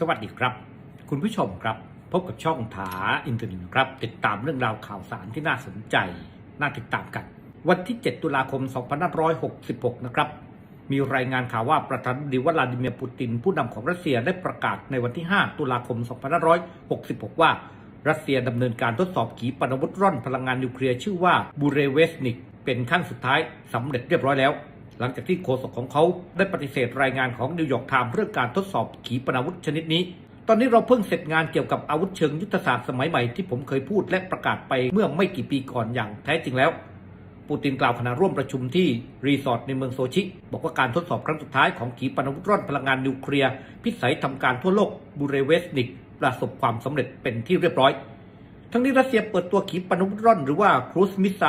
สวัสดีครับ คุณผู้ชมครับ พบกับช่องถาอินเทอร์เน็ตครับ ติดตามเรื่องราวข่าวสารที่น่าสนใจ น่าติดตามกัน วันที่ 7 ตุลาคม 2566 นะครับ มีรายงานข่าวว่าประธานาธิบดีวลาดิเมียร์ปูติน ผู้นำของรัสเซียได้ประกาศในวันที่ 5 ตุลาคม 2566 ว่า รัสเซียดำเนินการทดสอบขีปนาวุธร่อนพลังงานนิวเคลียร์ชื่อว่าบูเรเวสนิกเป็นขั้นสุดท้ายสำเร็จเรียบร้อยแล้ว หลังจากที่โฆษกของเขาได้ปฏิเสธรายงานของนิวยอร์กไทม์เรื่องการทดสอบขีปนาวุธชนิดนี้ ตอนนี้เราเพิ่งเสร็จงานเกี่ยวกับอาวุธเชิงยุทธศาสตร์สมัยใหม่ที่ผมเคยพูดและประกาศไปเมื่อไม่กี่ปีก่อนอย่างแท้จริงแล้ว ปูตินกล่าวขณะร่วมประชุมที่รีสอร์ทในเมืองโซชิ บอกว่าการทดสอบครั้งสุดท้ายของขีปนาวุธร่อนพลังงานนิวเคลียร์พิสัยทำการทั่วโลกบูเรเวสนิกประสบความสำเร็จเป็นที่เรียบร้อย ทั้งนี้รัสเซียเปิดตัวขีปนาวุธร่อนหรือว่าครูซมิสไซ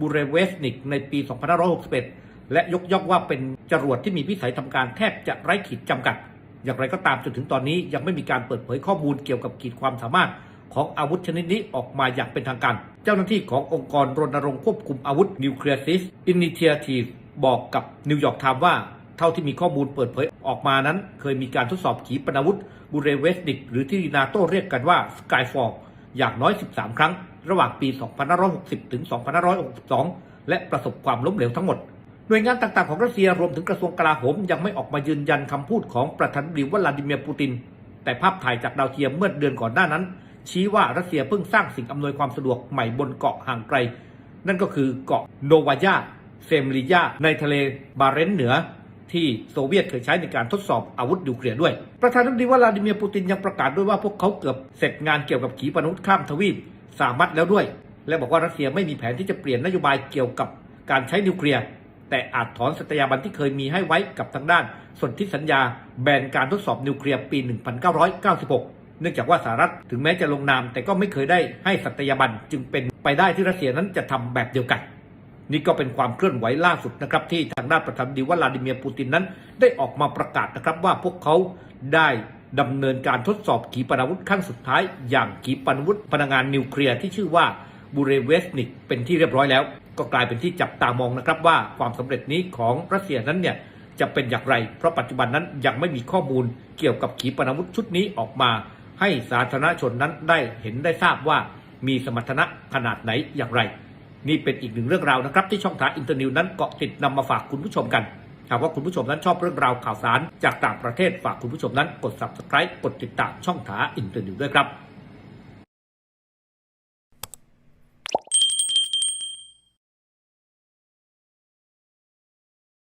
บูเรเวสนิกในปี 2561 และยกย่องว่าเป็นจรวดที่มีพิสัยทำการแทบจะไร้ขีดจำกัด อย่างไรก็ตามจนถึงตอนนี้ยังไม่มีการเปิดเผยข้อมูลเกี่ยวกับขีดความสามารถของอาวุธชนิดนี้ออกมาอย่างเป็นทางการ เจ้าหน้าที่ขององค์กรรณรงค์ควบคุมอาวุธนิวเคลียร์ซิสอินิเทียทีฟบอกกับนิวยอร์กไทม์ว่า เท่าที่มีข้อมูลเปิดเผยออกมานั้น เคยมีการทดสอบขีปนาวุธบูเรเวสนิกหรือที่นาโตเรียกกันว่าสกายฟอร์อย่างน้อย 13 ครั้ง ระหว่างปี 2560 ถึง 2562 และประสบความล้มเหลวทั้งหมด หน่วยงานต่างๆของรัสเซียรวมถึงกระทรวงกลาโหมยังไม่ออกมายืนยันคำพูดของประธานาธิบดีวลาดิเมียร์ปูติน แต่ภาพถ่ายจากดาวเทียมเมื่อเดือนก่อนหน้านั้น ชี้ว่ารัสเซียเพิ่งสร้างสิ่งอำนวยความสะดวกใหม่บนเกาะห่างไกล นั่นก็คือเกาะโนวายาเซมลิยาในทะเลบาเรนเหนือ ที่โซเวียตเคยใช้ในการทดสอบอาวุธนิวเคลียร์ด้วย ประธานาธิบดีวลาดิเมียร์ปูตินยังประกาศด้วยว่าพวกเขาเกือบเสร็จงานเกี่ยวกับขีปนาวุธข้ามทวีปสามารถแล้วด้วย และบอกว่ารัสเซียไม่มีแผนที่จะเปลี่ยนนโยบายเกี่ยวกับการใช้นิวเคลียร์ แต่อาจถอนสัตยาบันที่เคยมีให้ไว้กับทางด้านสนธิสัญญาแบนการทดสอบนิวเคลียร์ปี 1996 เนื่องจากว่าสหรัฐถึงแม้จะลงนาม แต่ก็ไม่เคยได้ให้สัตยาบันจึงเป็นไปได้ที่รัสเซียนั้นจะทำแบบเดียวกัน นี่ก็เป็นความเคลื่อนไหวล่าสุดนะครับที่ทางด้านประธานาธิบดีวลาดิเมียร์ปูตินนั้น ได้ออกมาประกาศนะครับว่าพวกเขาได้ดำเนินการทดสอบขีปนาวุธขั้นสุดท้าย อย่างขีปนาวุธพลังงานนิวเคลียร์ที่ชื่อว่า บูเรเวสนิกเป็นที่เรียบร้อยแล้ว ก็กลายเป็นที่จับตามองนะครับว่าความสำเร็จนี้ของรัสเซียนั้นเนี่ยจะเป็นอย่างไร เพราะปัจจุบันนั้นยังไม่มีข้อมูลเกี่ยวกับขีปนาวุธชุดนี้ออกมา ให้สาธารณชนนั้นได้เห็นได้ทราบว่ามีสมรรถนะขนาดไหนอย่างไร นี่เป็นอีกหนึ่งเรื่องราวนะครับ ที่ช่องทางอินเตอร์นิวนั้นเกาะติดนำมาฝากคุณผู้ชมกันหากว่าคุณผู้ชมนั้นชอบเรื่องราวข่าวสารจากต่างประเทศฝากคุณผู้ชมนั้นกด subscribe กดติดตามช่องทางอินเตอร์นิวด้วยครับ